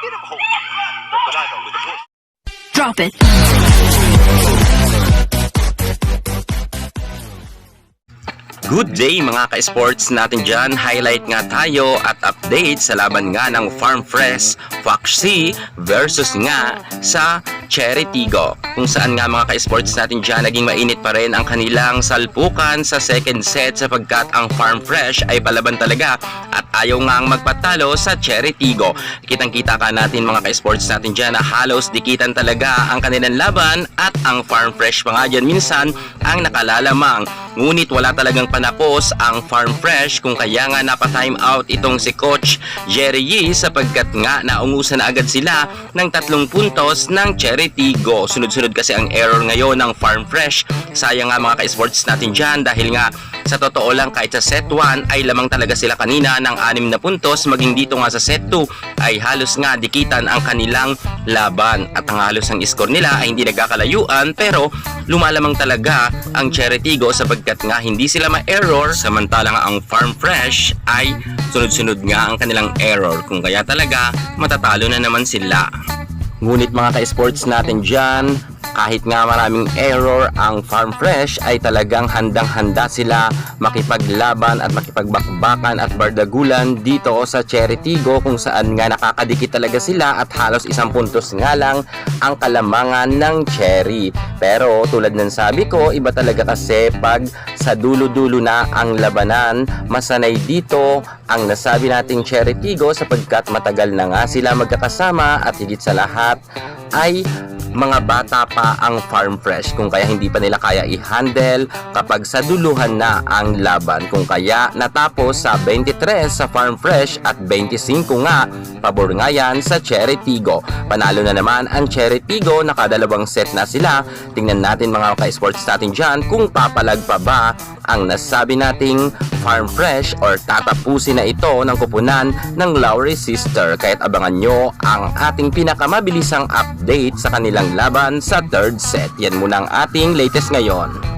bit of hope. But Balaga with a push. Drop it. Good day mga ka-sports natin dyan. Highlight nga tayo at update sa laban nga ng Farm Fresh Foxy versus nga sa Cherry Tigo. Kung saan nga mga ka-sports natin dyan, naging mainit pa rin ang kanilang salpukan sa second set sapagkat ang Farm Fresh ay palaban talaga at ayaw nga ang magpatalo sa Cherry Tigo. Kitang-kita ka natin mga ka-sports natin dyan na halos dikitan talaga ang kanilang laban at ang Farm Fresh pa nga dyan minsan ang nakalalamang. Ngunit wala talagang panapos ang Farm Fresh kung kaya nga napa-time out itong si Coach Jerry Yee sapagkat nga naungusan na agad sila ng tatlong puntos ng Cherry Tigo. Sunod-sunod kasi ang error ngayon ng Farm Fresh. Sayang nga mga ka-sports natin dyan dahil nga sa totoo lang kahit sa set 1 ay lamang talaga sila kanina ng anim na puntos maging dito nga sa set 2 ay halos nga dikitan ang kanilang laban at ang halos ng score nila ay hindi nagkakalayuan pero lumalamang talaga ang Cherry Tigo sapagkat nga hindi sila ma-error samantalang ang Farm Fresh ay sunod-sunod nga ang kanilang error kung kaya talaga matatalo na naman sila. Ngunit mga ka-sports natin dyan, kahit nga maraming error ang Farm Fresh ay talagang handang-handa sila makipaglaban at makipagbakbakan at bardagulan dito sa Cherry Tigo kung saan nga nakakadikit talaga sila at halos isang puntos nga lang ang kalamangan ng Cherry. Pero tulad ng sabi ko, iba talaga kasi pag sa dulo-dulo na ang labanan, masanay dito ang nasabi nating Cherry Tigo sapagkat matagal na nga sila magkakasama at higit sa lahat ay mga bata pa ang Farm Fresh kung kaya hindi pa nila kaya i-handle kapag sa duluhan na ang laban. Kung kaya natapos sa 23 sa Farm Fresh at 25 nga pabor nga yan sa Cherry Tigo panalo na naman ang Cherry Tigo nakadalawang set na sila. Tingnan natin mga ka-sports natin dyan kung papalag pa ba ang nasabi nating Farm Fresh or tatapusin na ito ng kupunan ng Lowry Sister kaya't abangan nyo ang ating pinakamabilisang update sa kanilang laban sa third set. Yan muna ang ating latest ngayon.